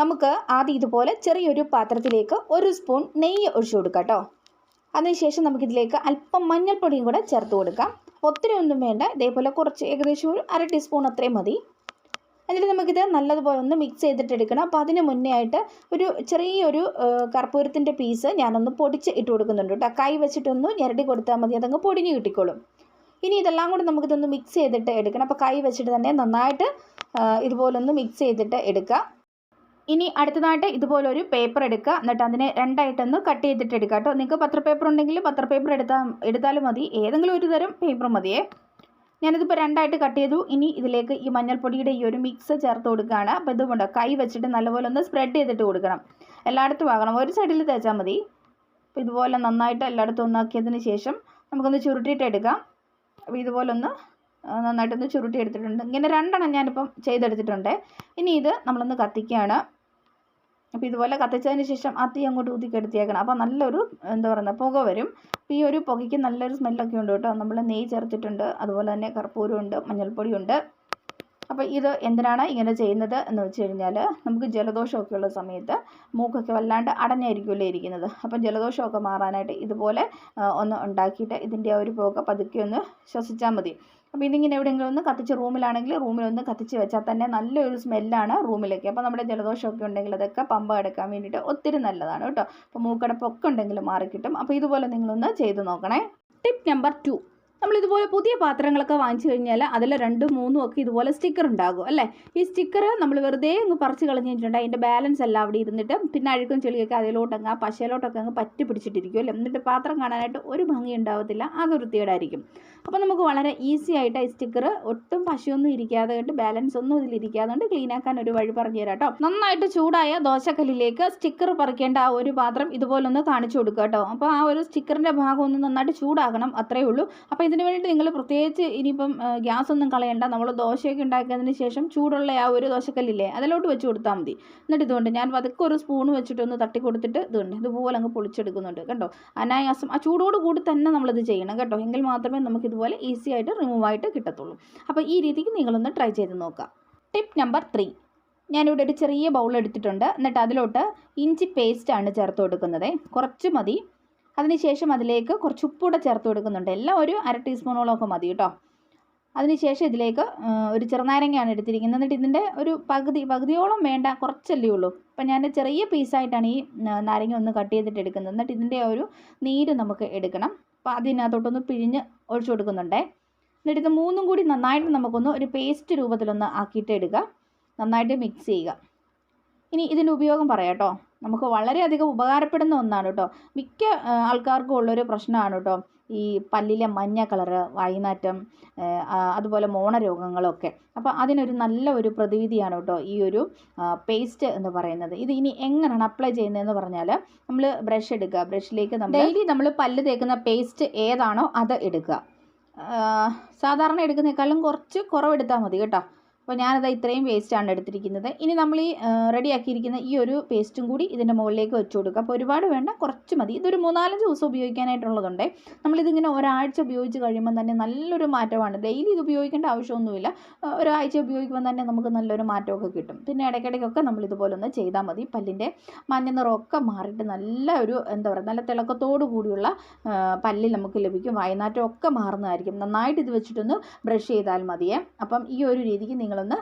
നമുക്ക് ആദ്യം ഇതുപോലെ ചെറിയൊരു പാത്രത്തിലേക്ക് ഒരു സ്പൂൺ നെയ്യ് ഒഴിച്ചു കൊടുക്കാം കേട്ടോ അതിനുശേഷം നമുക്കിതിലേക്ക് അല്പം മഞ്ഞൾപ്പൊടിയും കൂടെ ചേർത്ത് കൊടുക്കാം. ഒത്തിരി ഒന്നും വേണ്ട. ഇതേപോലെ കുറച്ച് ഏകദേശം ഒരു അര ടീസ്പൂൺ അത്രയും മതി. എന്നിട്ട് നമുക്കിത് നല്ലതുപോലെ ഒന്ന് മിക്സ് ചെയ്തിട്ട് എടുക്കണം. അപ്പോൾ അതിന് മുന്നേ ആയിട്ട് ഒരു ചെറിയൊരു കർപ്പൂരത്തിന്റെ പീസ് ഞാനൊന്ന് പൊടിച്ച് ഇട്ട് കൊടുക്കുന്നുണ്ട് കേട്ടോ. കൈ വെച്ചിട്ടൊന്ന് ഞെരടി കൊടുത്താൽ മതി. അതങ്ങ് പൊടിഞ്ഞ് കിട്ടിക്കോളും. ഇനി ഇതെല്ലാം കൂടി നമുക്കിതൊന്ന് മിക്സ് ചെയ്തിട്ട് എടുക്കണം. അപ്പോൾ കൈ വെച്ചിട്ട് തന്നെ നന്നായിട്ട് ഇതുപോലൊന്ന് മിക്സ് ചെയ്തിട്ട് എടുക്കുക ഇനി അടുത്തതായിട്ട് ഇതുപോലൊരു പേപ്പർ എടുക്കുക. എന്നിട്ട് അതിനെ രണ്ടായിട്ടൊന്ന് കട്ട് ചെയ്തിട്ട് എടുക്കുക കേട്ടോ. നിങ്ങൾക്ക് പത്ര പേപ്പർ ഉണ്ടെങ്കിൽ പത്ര പേപ്പർ എടുത്താൽ എടുത്താലും മതി. ഏതെങ്കിലും ഒരു തരം പേപ്പർ മതിയേ. ഞാനിതിപ്പോൾ രണ്ടായിട്ട് കട്ട് ചെയ്തു. ഇനി ഇതിലേക്ക് ഈ മഞ്ഞൾപ്പൊടിയുടെ ഈ ഒരു മിക്സ് ചേർത്ത് കൊടുക്കുകയാണ്. അപ്പോൾ ഇതുകൊണ്ട് കൈ വെച്ചിട്ട് നല്ലപോലെ ഒന്ന് സ്പ്രെഡ് ചെയ്തിട്ട് കൊടുക്കണം. എല്ലായിടത്തും ആകണം. ഒരു സൈഡിൽ തേച്ചാൽ മതി. അപ്പോൾ ഇതുപോലെ നന്നായിട്ട് എല്ലായിടത്തും ഒന്നാക്കിയതിന് ശേഷം നമുക്കൊന്ന് ചുരുട്ടിയിട്ട് എടുക്കാം. അപ്പോൾ ഇതുപോലെ ഒന്ന് നന്നായിട്ടൊന്ന് ചുരുട്ടി എടുത്തിട്ടുണ്ട്. ഇങ്ങനെ രണ്ടെണ്ണം ഞാനിപ്പം ചെയ്തെടുത്തിട്ടുണ്ട്. ഇനി ഇത് നമ്മളൊന്ന് കത്തിക്കുകയാണ്. അപ്പോൾ ഇതുപോലെ കത്തിച്ചതിന് ശേഷം ആ തീ അങ്ങോട്ട് ഊതിക്കെടുത്തിയേക്കണം അപ്പോൾ നല്ലൊരു എന്താ പറയുക പുക വരും. അപ്പോൾ ഈ ഒരു പുകയ്ക്ക് നല്ലൊരു സ്മെല്ലൊക്കെ ഉണ്ട് കേട്ടോ. നമ്മൾ നെയ്യ് ചേർത്തിട്ടുണ്ട്. അതുപോലെ തന്നെ കർപ്പൂരമുണ്ട് മഞ്ഞൾപ്പൊടിയുണ്ട് അപ്പോൾ ഇത് എന്തിനാണ് ഇങ്ങനെ ചെയ്യുന്നത് എന്ന് വെച്ച് കഴിഞ്ഞാൽ നമുക്ക് ജലദോഷമൊക്കെ ഉള്ള സമയത്ത് മൂക്കൊക്കെ വല്ലാണ്ട് അടഞ്ഞായിരിക്കുമല്ലേ ഇരിക്കുന്നത്. അപ്പം ജലദോഷമൊക്കെ മാറാനായിട്ട് ഇതുപോലെ ഒന്ന് ഉണ്ടാക്കിയിട്ട് ഇതിന്റെ ആ ഒരു പുക പതുക്കെ ഒന്ന് ശ്വസിച്ചാൽ മതി. അപ്പോൾ ഇതിങ്ങനെ എവിടെയെങ്കിലും ഒന്ന് കത്തിച്ച് റൂമിലാണെങ്കിൽ റൂമിലൊന്ന് കത്തിച്ച് വെച്ചാൽ തന്നെ നല്ലൊരു സ്മെല്ലാണ് റൂമിലേക്ക്. അപ്പോൾ നമ്മുടെ ജലദോഷമൊക്കെ ഉണ്ടെങ്കിൽ അതൊക്കെ പമ്പ എടുക്കാൻ വേണ്ടിയിട്ട് ഒത്തിരി നല്ലതാണ് കേട്ടോ. അപ്പോൾ മൂക്കടപ്പൊക്കെ ഉണ്ടെങ്കിൽ മാറിക്കിട്ടും. അപ്പോൾ ഇതുപോലെ നിങ്ങളൊന്ന് ചെയ്ത് നോക്കണേ. ടിപ്പ് നമ്പർ ടു നമ്മൾ ഇതുപോലെ പുതിയ പാത്രങ്ങളൊക്കെ വാങ്ങിച്ചു കഴിഞ്ഞാൽ അതിൽ രണ്ടും മൂന്നും ഒക്കെ ഇതുപോലെ സ്റ്റിക്കർ ഉണ്ടാകും അല്ലേ? ഈ സ്റ്റിക്കർ നമ്മൾ വെറുതെ അങ്ങ് പറിച്ച് കളഞ്ഞിട്ടുണ്ട് അതിന്റെ ബാലൻസ് എല്ലാം അവിടെ ഇരുന്നിട്ട് പിന്നെ അഴുക്കും ചെളിയൊക്കെ അതിലോട്ടങ്ങ് പശയിലോട്ടൊക്കെ അങ്ങ് പറ്റി പിടിച്ചിട്ടിരിക്കും അല്ലേ? എന്നിട്ട് പാത്രം കാണാനായിട്ട് ഒരു ഭംഗി ഉണ്ടാവത്തില്ല ആകെ അപ്പോൾ നമുക്ക് വളരെ ഈസി ആയിട്ട് ഈ സ്റ്റിക്കർ ഒട്ടും പശയൊന്നും ഇരിക്കാതെ കൊണ്ട് ബാലൻസ് ഒന്നും ഇതിലിരിക്കാതെ കൊണ്ട് ക്ലീനാക്കാൻ ഒരു വഴി പറഞ്ഞു തരാം കേട്ടോ. നന്നായിട്ട് ചൂടായ ദോശക്കല്ലിലേക്ക് സ്റ്റിക്കർ പറിക്കേണ്ട ആ ഒരു പാത്രം ഇതുപോലൊന്ന് കാണിച്ചു കൊടുക്കുക കേട്ടോ. അപ്പോൾ ആ ഒരു സ്റ്റിക്കറിന്റെ ഭാഗം ഒന്ന് നന്നായിട്ട് ചൂടാകണം അത്രയേ ഉള്ളൂ. അപ്പോൾ ഇതിന് വേണ്ടി നിങ്ങൾ പ്രത്യേകിച്ച് ഇനിയിപ്പം ഗ്യാസ് ഒന്നും കളയണ്ട. നമ്മൾ ദോശയൊക്കെ ഉണ്ടാക്കിയതിന് ശേഷം ചൂടുള്ള ആ ഒരു ദോശക്കല്ലില്ലേ അതിലോട്ട് വെച്ച് കൊടുത്താൽ മതി. എന്നിട്ട് ഇതുകൊണ്ട് ഞാൻ പതുക്കെ ഒരു സ്പൂൺ വെച്ചിട്ട് ഒന്ന് തട്ടി കൊടുത്തിട്ട് ഇതുണ്ട്. ഇതുപോലെ അങ്ങ് പൊളിച്ചെടുക്കുന്നുണ്ട് കേട്ടോ. അനായാസം ആ ചൂടോട് കൂടി തന്നെ നമ്മളിത് ചെയ്യണം കേട്ടോ. എങ്കിൽ മാത്രമേ നമുക്ക് ഇതുപോലെ ഈസി ആയിട്ട് റിമൂവ് ആയിട്ട് കിട്ടത്തുള്ളൂ. അപ്പോൾ ഈ രീതിക്ക് നിങ്ങളൊന്ന് ട്രൈ ചെയ്ത് നോക്കാം ടിപ്പ് നമ്പർ ത്രീ ഞാനിവിടെ ഒരു ചെറിയ ബൗൾ എടുത്തിട്ടുണ്ട്. എന്നിട്ട് അതിലോട്ട് ഇഞ്ചി പേസ്റ്റാണ് ചേർത്ത് കൊടുക്കുന്നത്. കുറച്ച് മതി. അതിനുശേഷം അതിലേക്ക് കുറച്ച് ഉപ്പൂടെ ചേർത്ത് കൊടുക്കുന്നുണ്ട്. എല്ലാം ഒരു അര ടീസ്പൂണോളമൊക്കെ മതി കേട്ടോ. അതിനുശേഷം ഇതിലേക്ക് ഒരു ചെറുനാരങ്ങയാണ് എടുത്തിരിക്കുന്നത്. എന്നിട്ട് ഇതിന്റെ ഒരു പകുതി പകുതിയോളം വേണ്ട കുറച്ചല്ലേ ഉള്ളൂ. അപ്പം ഞാൻ ചെറിയ പീസായിട്ടാണ് ഈ നാരങ്ങ ഒന്ന് കട്ട് ചെയ്തിട്ട് എടുക്കുന്നത്. എന്നിട്ട് ഇതിന്റെ ഒരു നീര് നമുക്ക് എടുക്കണം. അപ്പോൾ അതിനകത്തോട്ടൊന്ന് പിഴിഞ്ഞ് ഒഴിച്ചു കൊടുക്കുന്നുണ്ടേ. എന്നിട്ട് ഇത് മൂന്നും കൂടി നന്നായിട്ട് നമുക്കൊന്ന് ഒരു പേസ്റ്റ് രൂപത്തിലൊന്ന് ആക്കിയിട്ട് എടുക്കുക നന്നായിട്ട് മിക്സ് ചെയ്യുക. ഇനി ഇതിന്റെ ഉപയോഗം പറയാം കേട്ടോ. നമുക്ക് വളരെയധികം ഉപകാരപ്പെടുന്ന ഒന്നാണ് കേട്ടോ. മിക്ക ആൾക്കാർക്കും ഉള്ളൊരു പ്രശ്നമാണ് കേട്ടോ. ഈ പല്ലിലെ മഞ്ഞ കളറ് വൈനാറ്റം അതുപോലെ മോണരോഗങ്ങളൊക്കെ. അപ്പോൾ അതിനൊരു നല്ല ഒരു പ്രതിവിധിയാണ് കേട്ടോ ഈ ഒരു പേസ്റ്റ് എന്ന് പറയുന്നത്. ഇത് ഇനി എങ്ങനെയാണ് അപ്ലൈ ചെയ്യുന്നതെന്ന് പറഞ്ഞാൽ നമ്മൾ ബ്രഷ് എടുക്കുക. ബ്രഷിലേക്ക് നമ്മൾ ഡെയിലി നമ്മൾ പല്ല് തേക്കുന്ന പേസ്റ്റ് ഏതാണോ അത് എടുക്കുക. സാധാരണ എടുക്കുന്നേക്കാളും കുറച്ച് കുറവെടുത്താൽ മതി കേട്ടോ. അപ്പോൾ ഞാനത് ഇത്രയും പേസ്റ്റാണ് എടുത്തിരിക്കുന്നത്. ഇനി നമ്മൾ ഈ റെഡിയാക്കിയിരിക്കുന്ന ഈ ഒരു പേസ്റ്റും കൂടി ഇതിന്റെ മുകളിലേക്ക് വെച്ച് കൊടുക്കുക. അപ്പോൾ ഒരുപാട് വേണ്ട കുറച്ച് മതി. ഇതൊരു മൂന്നാലഞ്ച് ദിവസം ഉപയോഗിക്കാനായിട്ടുള്ളതുണ്ട്. നമ്മളിതിങ്ങനെ ഒരാഴ്ച ഉപയോഗിച്ച് കഴിയുമ്പോൾ തന്നെ നല്ലൊരു മാറ്റമാണ്. ഡെയിലി ഇത് ഉപയോഗിക്കേണ്ട ആവശ്യമൊന്നുമില്ല. ഒരാഴ്ച ഉപയോഗിക്കുമ്പോൾ തന്നെ നമുക്ക് നല്ലൊരു മാറ്റമൊക്കെ കിട്ടും. പിന്നെ ഇടയ്ക്കിടയ്ക്കൊക്കെ നമ്മൾ ഇതുപോലെ ഒന്ന് ചെയ്താൽ മതി. പല്ലിന്റെ മഞ്ഞ നിറമൊക്കെ മാറിയിട്ട് നല്ല ഒരു എന്താ പറയുക നല്ല തിളക്കത്തോടു കൂടിയുള്ള പല്ലിൽ നമുക്ക് ലഭിക്കും. വയനാറ്റമൊക്കെ മാറുന്നതായിരിക്കും. നന്നായിട്ട് ഇത് വെച്ചിട്ടൊന്ന് ബ്രഷ് ചെയ്താൽ മതിയേ. അപ്പം ഈ ഒരു രീതിക്ക് നിങ്ങൾ നിങ്ങളൊന്ന്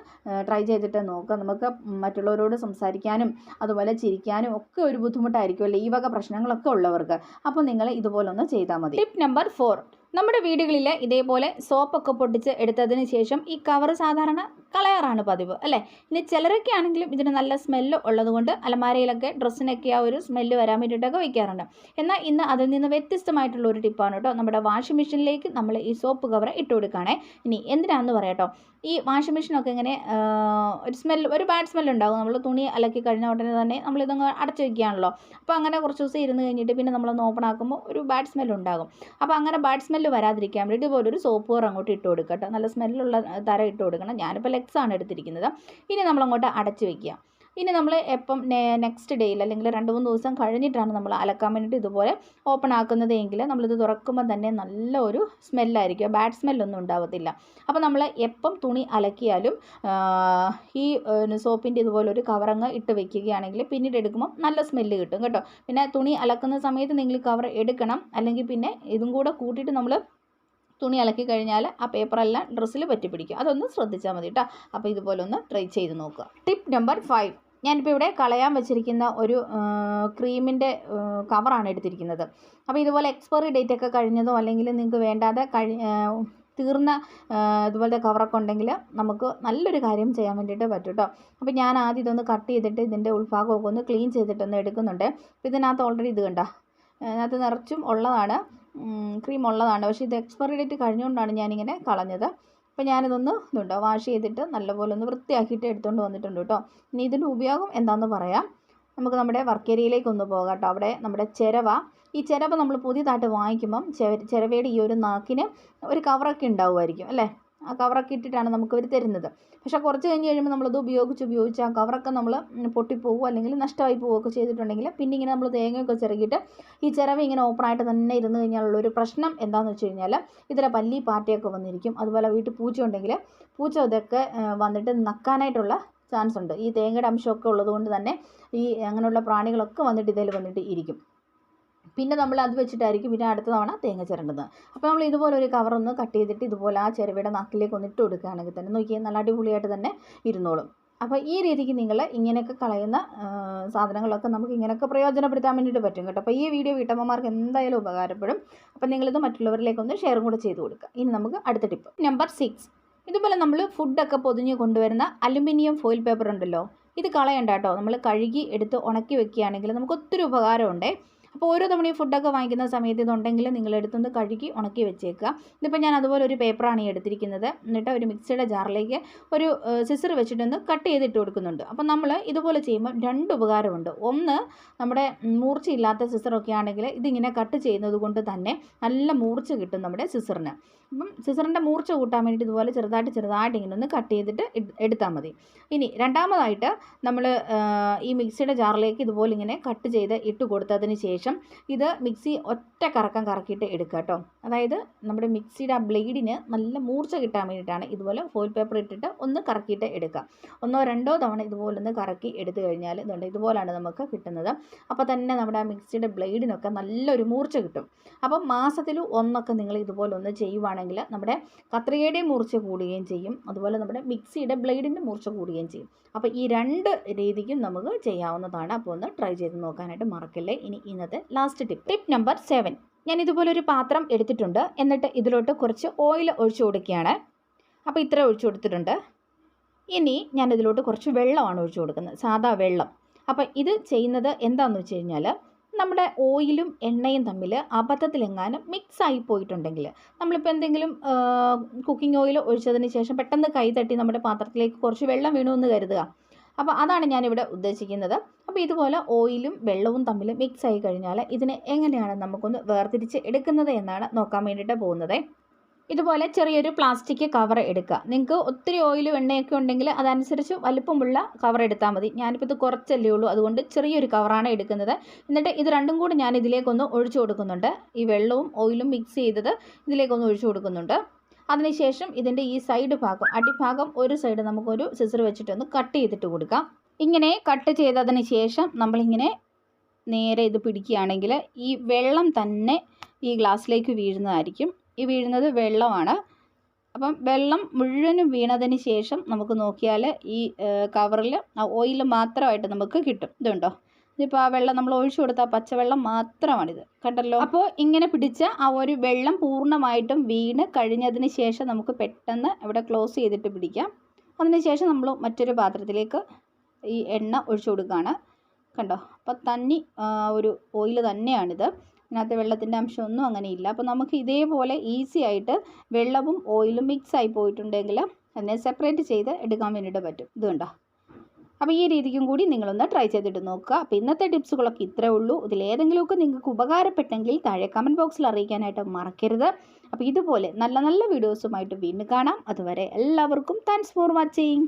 ട്രൈ ചെയ്തിട്ട് നോക്കുക. നമുക്ക് മറ്റുള്ളവരോട് സംസാരിക്കാനും അതുപോലെ ചിരിക്കാനും ഒക്കെ ഒരു ബുദ്ധിമുട്ടായിരിക്കുമല്ലോ? ഈ വക പ്രശ്നങ്ങളൊക്കെ ഉള്ളവർക്ക്. അപ്പോൾ നിങ്ങൾ ഇതുപോലൊന്ന് ചെയ്താൽ മതി. ടിപ്പ് നമ്പർ ഫോർ നമ്മുടെ വീടുകളിൽ ഇതേപോലെ സോപ്പൊക്കെ പൊട്ടിച്ച് എടുത്തതിന് ശേഷം ഈ കവർ സാധാരണ കളയാറാണ് പതിവ് അല്ലേ? ഇനി ചിലരൊക്കെ ആണെങ്കിലും ഇതിന് നല്ല സ്മെല്ല് ഉള്ളതുകൊണ്ട് അലമാരയിലൊക്കെ ഡ്രസ്സിനൊക്കെ ആ ഒരു സ്മെല്ല് വരാൻ വേണ്ടിയിട്ടൊക്കെ വയ്ക്കാറുണ്ട്. എന്നാൽ ഇന്ന് അതിൽ നിന്ന് വ്യത്യസ്തമായിട്ടുള്ള ഒരു ടിപ്പാണ് കേട്ടോ. നമ്മുടെ വാഷിംഗ് മെഷീനിലേക്ക് നമ്മൾ ഈ സോപ്പ് കവർ ഇട്ട് കൊടുക്കുകയാണേ. ഇനി എന്തിനാണെന്ന് പറയാട്ടോ ഈ വാഷിംഗ് മെഷീനൊക്കെ ഇങ്ങനെ ഒരു സ്മെല്ല് ഒരു ബാഡ് സ്മെല്ല് ഉണ്ടാകും. നമ്മൾ തുണി അലക്കി കഴിഞ്ഞ ഉടനെ തന്നെ നമ്മളിതങ്ങ് അടച്ചു വയ്ക്കുകയാണല്ലോ. അപ്പോൾ അങ്ങനെ കുറച്ച് ദിവസം ഇരുന്ന് കഴിഞ്ഞിട്ട് പിന്നെ നമ്മളൊന്ന് ഓപ്പൺ ആക്കുമ്പോൾ ഒരു ബാഡ് സ്മെല്ല് ഉണ്ടാകും. അപ്പോൾ അങ്ങനെ ബാഡ് സ്മെല്ല് വരാതിരിക്കാൻ വേണ്ടി ഇതുപോലൊരു സോപ്പ് കവർ അങ്ങോട്ട് ഇട്ട് കൊടുക്കുക കേട്ടോ. നല്ല സ്മെല്ലുള്ള തരം ഇട്ട് കൊടുക്കണം. ഞാനിപ്പോൾ ലെക്സാണ് എടുത്തിരിക്കുന്നത്. ഇനി നമ്മളങ്ങോട്ട് അടച്ച് വയ്ക്കുക ഇനി നമ്മൾ എപ്പം നെക്സ്റ്റ് ഡേയിൽ അല്ലെങ്കിൽ രണ്ട് മൂന്ന് ദിവസം കഴിഞ്ഞിട്ടാണ് നമ്മൾ അലക്കാൻ വേണ്ടിയിട്ട് ഇതുപോലെ ഓപ്പൺ ആക്കുന്നത് എങ്കിൽ നമ്മളിത് തുറക്കുമ്പോൾ തന്നെ നല്ല ഒരു സ്മെല്ലായിരിക്കും ബാഡ് സ്മെല്ലൊന്നും ഉണ്ടാവത്തില്ല. അപ്പോൾ നമ്മൾ എപ്പം തുണി അലക്കിയാലും ഈ സോപ്പിന്റെ ഇതുപോലെ ഒരു കവറങ്ങ് ഇട്ട് വെക്കുകയാണെങ്കിൽ പിന്നീട് എടുക്കുമ്പോൾ നല്ല സ്മെല്ല് കിട്ടും കേട്ടോ. പിന്നെ തുണി അലക്കുന്ന സമയത്ത് നിങ്ങൾ കവർ എടുക്കണം. അല്ലെങ്കിൽ പിന്നെ ഇതും കൂടെ കൂട്ടിയിട്ട് നമ്മൾ തുണി അലക്കി കഴിഞ്ഞാൽ ആ പേപ്പറെല്ലാം ഡ്രസ്സിൽ പറ്റി പിടിക്കും അതൊന്ന് ശ്രദ്ധിച്ചാൽ മതി കേട്ടോ. അപ്പോൾ ഇതുപോലെ ഒന്ന് ട്രൈ ചെയ്ത് നോക്കുക. ടിപ്പ് നമ്പർ ഫൈവ് ഞാനിപ്പോൾ ഇവിടെ കളയാൻ വെച്ചിരിക്കുന്ന ഒരു ക്രീമിന്റെ കവറാണ് എടുത്തിരിക്കുന്നത്. അപ്പോൾ ഇതുപോലെ എക്സ്പയറി ഡേറ്റ് ഒക്കെ കഴിഞ്ഞതോ അല്ലെങ്കിൽ നിങ്ങൾക്ക് വേണ്ടാതെ കഴി തീർന്ന ഇതുപോലത്തെ കവറൊക്കെ ഉണ്ടെങ്കിൽ നമുക്ക് നല്ലൊരു കാര്യം ചെയ്യാൻ വേണ്ടിയിട്ട് പറ്റും കേട്ടോ അപ്പോൾ ഞാൻ ആദ്യം ഇതൊന്ന് കട്ട് ചെയ്തിട്ട് ഇതിന്റെ ഉൾഭാഗമൊക്കെ ഒന്ന് ക്ലീൻ ചെയ്തിട്ടൊന്ന് എടുക്കുന്നുണ്ട്. അപ്പോൾ ഇതിനകത്ത് ഓൾറെഡി ഇത് കണ്ട അതിനകത്ത് നിറച്ചും ഉള്ളതാണ് ക്രീം ഉള്ളതാണ്. പക്ഷേ ഇത് എക്സ്പയറി ഡേറ്റ് കഴിഞ്ഞുകൊണ്ടാണ് ഞാനിങ്ങനെ കളഞ്ഞത്. അപ്പോൾ ഞാനിതൊന്ന് ഇതുണ്ടോ വാഷ് ചെയ്തിട്ട് നല്ലപോലെ ഒന്ന് വൃത്തിയാക്കിയിട്ട് എടുത്തുകൊണ്ട് വന്നിട്ടുണ്ട് കേട്ടോ ഇനി ഇതിന്റെ ഉപയോഗം എന്താണെന്ന് പറയാം. നമുക്ക് നമ്മുടെ വർക്ക് ഏരിയയിലേക്ക് ഒന്ന് പോകാം കേട്ടോ അവിടെ നമ്മുടെ ചിരവ. ഈ ചിരവ നമ്മൾ പുതിയതായിട്ട് വാങ്ങിക്കുമ്പം ചിരവയുടെ ഈ ഒരു നാക്കിന് ഒരു കവറൊക്കെ ഉണ്ടാവുമായിരിക്കും അല്ലേ? കവറൊക്കെ ഇട്ടിട്ടാണ് നമുക്ക് ഇവർ തരുന്നത്. പക്ഷേ കുറച്ച് കഴിഞ്ഞ് കഴിയുമ്പോൾ നമ്മളത് ഉപയോഗിച്ച് ഉപയോഗിച്ച് ആ കവറൊക്കെ നമ്മൾ പൊട്ടിപ്പോവുക അല്ലെങ്കിൽ നഷ്ടമായി പോവുകയൊക്കെ ചെയ്തിട്ടുണ്ടെങ്കിൽ പിന്നെ ഇങ്ങനെ നമ്മൾ തേങ്ങയൊക്കെ ചിറകിയിട്ട് ഈ ചിരവ ഇങ്ങനെ ഓപ്പണായിട്ട് തന്നെ ഇരുന്ന് കഴിഞ്ഞാലുള്ള ഒരു പ്രശ്നം എന്താണെന്ന് വെച്ച് കഴിഞ്ഞാൽ ഇതിലെ പല്ലി പാറ്റയൊക്കെ വന്നിരിക്കും. അതുപോലെ വീട്ടിൽ പൂച്ച ഉണ്ടെങ്കിൽ പൂച്ച ഇതൊക്കെ വന്നിട്ട് നക്കാനായിട്ടുള്ള ചാൻസ് ഉണ്ട്. ഈ തേങ്ങയുടെ അംശമൊക്കെ ഉള്ളതുകൊണ്ട് തന്നെ ഈ അങ്ങനെയുള്ള പ്രാണികളൊക്കെ വന്നിട്ട് ഇതിൽ വന്നിട്ട് ഇരിക്കും. പിന്നെ നമ്മൾ അത് വെച്ചിട്ടായിരിക്കും പിന്നെ അടുത്ത തവണ തേങ്ങ ചിരണ്ടുന്നത് അപ്പോൾ നമ്മൾ ഇതുപോലെ ഒരു കവറൊന്ന് കട്ട് ചെയ്തിട്ട് ഇതുപോലെ ആ ചിരവയുടെ നാക്കിലേക്ക് ഒന്ന് ഇട്ട് കൊടുക്കുകയാണെങ്കിൽ തന്നെ നോക്കിയാൽ നല്ല അടിപൊളിയായിട്ട് തന്നെ ഇരുന്നോളും. അപ്പോൾ ഈ രീതിക്ക് നിങ്ങൾ ഇങ്ങനെയൊക്കെ കളയുന്ന സാധനങ്ങളൊക്കെ നമുക്ക് ഇങ്ങനെയൊക്കെ പ്രയോജനപ്പെടുത്താൻ വേണ്ടിയിട്ട് പറ്റും കേട്ടോ. അപ്പോൾ ഈ വീഡിയോ വീട്ടമ്മമാർക്ക് എന്തായാലും ഉപകാരപ്പെടും. അപ്പോൾ നിങ്ങളിത് മറ്റുള്ളവരിലേക്കൊന്ന് ഷെയറും കൂടെ ചെയ്ത് കൊടുക്കുക. ഇനി നമുക്ക് അടുത്ത ടിപ്പ് നമ്പർ സിക്സ് ഇതുപോലെ നമ്മൾ ഫുഡൊക്കെ പൊതിഞ്ഞ് കൊണ്ടുവരുന്ന അലുമിനിയം ഫോയിൽ പേപ്പർ ഉണ്ടല്ലോ. ഇത് കളയണ്ട കേട്ടോ. നമ്മൾ കഴുകി എടുത്ത് ഉണക്കി വെക്കുകയാണെങ്കിൽ നമുക്ക് ഒത്തിരി ഉപകാരമുണ്ടേ. അപ്പോൾ ഓരോ തവണ ഈ ഫുഡൊക്കെ വാങ്ങിക്കുന്ന സമയത്ത് ഇതുണ്ടെങ്കിൽ നിങ്ങൾ എടുത്തൊന്ന് കഴുകി ഉണക്കി വെച്ചേക്കുക. ഇതിപ്പോൾ ഞാൻ അതുപോലെ ഒരു പേപ്പറാണ് ഈ എടുത്തിരിക്കുന്നത്. എന്നിട്ട് ഒരു മിക്സിയുടെ ജാറിലേക്ക് ഒരു സിസർ വെച്ചിട്ടൊന്ന് കട്ട് ചെയ്തിട്ട് കൊടുക്കുന്നുണ്ട്. അപ്പോൾ നമ്മൾ ഇതുപോലെ ചെയ്യുമ്പോൾ രണ്ട് ഉപകാരമുണ്ട്. ഒന്ന് നമ്മുടെ മൂർച്ചയില്ലാത്ത സിസറൊക്കെ ആണെങ്കിൽ ഇതിങ്ങനെ കട്ട് ചെയ്യുന്നത് കൊണ്ട് തന്നെ നല്ല മൂർച്ച കിട്ടും നമ്മുടെ സിസറിന് അപ്പം സിസറിന്റെ മൂർച്ച കൂട്ടാൻ വേണ്ടിയിട്ട് ഇതുപോലെ ചെറുതായിട്ട് ചെറുതായിട്ട് ഇങ്ങനെ ഒന്ന് കട്ട് ചെയ്തിട്ട് എടുത്താൽ മതി. ഇനി രണ്ടാമതായിട്ട് നമ്മൾ ഈ മിക്സിയുടെ ജാറിലേക്ക് ഇതുപോലെ ഇങ്ങനെ കട്ട് ചെയ്ത് ഇട്ട് കൊടുത്തതിന് ശേഷം ഇത് മിക്സി ഒറ്റ കറക്കം കറക്കിയിട്ട് എടുക്കുക കേട്ടോ. അതായത് നമ്മുടെ മിക്സിയുടെ ആ ബ്ലേഡിന് നല്ല മൂർച്ച കിട്ടാൻ വേണ്ടിയിട്ടാണ് ഇതുപോലെ ഫോയിൽ പേപ്പർ ഇട്ടിട്ട് ഒന്ന് കറക്കിയിട്ട് എടുക്കുക. ഒന്നോ രണ്ടോ തവണ ഇതുപോലെ ഒന്ന് കറക്കി എടുത്തു കഴിഞ്ഞാൽ ഇതുണ്ട്. ഇതുപോലാണ് നമുക്ക് കിട്ടുന്നത്. അപ്പോൾ തന്നെ നമ്മുടെ ആ മിക്സിയുടെ ബ്ലേഡിനൊക്കെ നല്ലൊരു മൂർച്ച കിട്ടും. അപ്പം മാസത്തിൽ ഒന്നൊക്കെ നിങ്ങൾ ഇതുപോലെ ഒന്ന് ചെയ്യുവാണെങ്കിൽ നമ്മുടെ കത്രികയുടെ മൂർച്ച കൂടുകയും ചെയ്യും. അതുപോലെ നമ്മുടെ മിക്സിയുടെ ബ്ലേഡിന്റെ മൂർച്ച കൂടുകയും ചെയ്യും. അപ്പോൾ ഈ രണ്ട് രീതിക്കും നമുക്ക് ചെയ്യാവുന്നതാണ്. അപ്പോൾ ഒന്ന് ട്രൈ ചെയ്ത് നോക്കാനായിട്ട് മറക്കല്ലേ. ഇനി ഇന്നത്തെ last tip tip number seven ഞാൻ ഇതുപോലെ ഒരു പാത്രം എടുത്തിട്ടുണ്ട്. എന്നിട്ട് ഇതിലോട്ട് കുറച്ച് ഓയിൽ ഒഴിച്ചു കൊടുക്കുകയാണ്. അപ്പോൾ ഇത്ര ഒഴിച്ചു കൊടുത്തിട്ടുണ്ട്. ഇനി ഞാൻ ഇതിലോട്ട് കുറച്ച് വെള്ളമാണ് ഒഴിച്ചു കൊടുക്കുന്നത്. സാധാ വെള്ളം. അപ്പോൾ ഇത് ചെയ്യുന്നത് എന്താണെന്ന് വെച്ച് കഴിഞ്ഞാൽ നമ്മുടെ ഓയിലും എണ്ണയും തമ്മിൽ അബദ്ധത്തിലെങ്ങാനും മിക്സ് ആയി പോയിട്ടുണ്ടെങ്കിൽ നമ്മളിപ്പോൾ എന്തെങ്കിലും കുക്കിംഗ് ഓയിൽ ഒഴിച്ചതിന് ശേഷം പെട്ടെന്ന് കൈ തട്ടി നമ്മുടെ പാത്രത്തിലേക്ക് കുറച്ച് വെള്ളം വീണു എന്ന് കരുതുക. അപ്പോൾ അതാണ് ഞാനിവിടെ ഉദ്ദേശിക്കുന്നത്. അപ്പോൾ ഇതുപോലെ ഓയിലും വെള്ളവും തമ്മിൽ മിക്സ് ആയി കഴിഞ്ഞാൽ ഇതിനെ എങ്ങനെയാണ് നമുക്കൊന്ന് വേർതിരിച്ച് എടുക്കുന്നത് എന്നാണ് നോക്കാൻ വേണ്ടിയിട്ട് പോകുന്നത്. ഇതുപോലെ ചെറിയൊരു പ്ലാസ്റ്റിക് കവർ എടുക്കുക. നിങ്ങൾക്ക് ഒത്തിരി ഓയിലും എണ്ണയൊക്കെ ഉണ്ടെങ്കിൽ അതനുസരിച്ച് വലുപ്പമുള്ള കവർ എടുത്താൽ മതി. ഞാനിപ്പോൾ ഇത് കുറച്ചല്ലേ ഉള്ളൂ. അതുകൊണ്ട് ചെറിയൊരു കവറാണ് എടുക്കുന്നത്. എന്നിട്ട് ഇത് രണ്ടും കൂടി ഞാൻ ഇതിലേക്കൊന്ന് ഒഴിച്ചു കൊടുക്കുന്നുണ്ട്. ഈ വെള്ളവും ഓയിലും മിക്സ് ചെയ്തത് ഇതിലേക്കൊന്ന് ഒഴിച്ചു കൊടുക്കുന്നുണ്ട്. അതിനുശേഷം ഇതിന്റെ ഈ സൈഡ് ഭാഗം അടിഭാഗം ഒരു സൈഡ് നമുക്കൊരു സിസർ വെച്ചിട്ടൊന്ന് കട്ട് ചെയ്തിട്ട് കൊടുക്കാം. ഇങ്ങനെ കട്ട് ചെയ്തതിന് ശേഷം നമ്മളിങ്ങനെ നേരെ ഇത് പിടിക്കുകയാണെങ്കിൽ ഈ വെള്ളം തന്നെ ഈ ഗ്ലാസ്സിലേക്ക് വീഴുന്നതായിരിക്കും. ഈ വീഴുന്നത് വെള്ളമാണ്. അപ്പം വെള്ളം മുഴുവനും വീണതിന് ശേഷം നമുക്ക് നോക്കിയാൽ ഈ കവറിൽ ഓയിൽ മാത്രമായിട്ട് നമുക്ക് കിട്ടും. ഇതുണ്ടോ? ഇതിപ്പോൾ ആ വെള്ളം നമ്മൾ ഒഴിച്ചു കൊടുത്ത പച്ചവെള്ളം മാത്രമാണിത്. കണ്ടല്ലോ? അപ്പോൾ ഇങ്ങനെ പിടിച്ച ആ ഒരു വെള്ളം പൂർണമായിട്ടും വീണ് കഴിഞ്ഞതിന് ശേഷം നമുക്ക് പെട്ടെന്ന് ഇവിടെ ക്ലോസ് ചെയ്തിട്ട് പിടിക്കാം. അതിനുശേഷം നമ്മൾ മറ്റൊരു പാത്രത്തിലേക്ക് ഈ എണ്ണ ഒഴിച്ചു കൊടുക്കുകയാണ്. കണ്ടോ? അപ്പോൾ തന്നി ഒരു ഓയിൽ തന്നെയാണിത്. ഇതിനകത്ത് വെള്ളത്തിന്റെ അംശമൊന്നും അങ്ങനെ ഇല്ല. അപ്പോൾ നമുക്ക് ഇതേപോലെ ഈസി ആയിട്ട് വെള്ളവും ഓയിലും മിക്സ് ആയി പോയിട്ടുണ്ടെങ്കിൽ അതിനെ സെപ്പറേറ്റ് ചെയ്ത് എടുക്കാൻ വേണ്ടിയിട്ട് പറ്റും. ഇത് കണ്ടോ? അപ്പോൾ ഈ രീതിക്കും കൂടി നിങ്ങളൊന്ന് ട്രൈ ചെയ്തിട്ട് നോക്കുക. അപ്പോൾ ഇന്നത്തെ ടിപ്സുകളൊക്കെ ഇത്രേ ഉള്ളൂ. ഇതിലേതെങ്കിലുമൊക്കെ നിങ്ങൾക്ക് ഉപകാരപ്പെട്ടെങ്കിൽ താഴെ കമന്റ് ബോക്സിൽ അറിയിക്കാനായിട്ട് മറക്കരുത്. അപ്പോൾ ഇതുപോലെ നല്ല നല്ല വീഡിയോസുമായിട്ട് വീണ്ടും കാണാം. അതുവരെ എല്ലാവർക്കും താങ്ക്സ് ഫോർ വാച്ചിങ്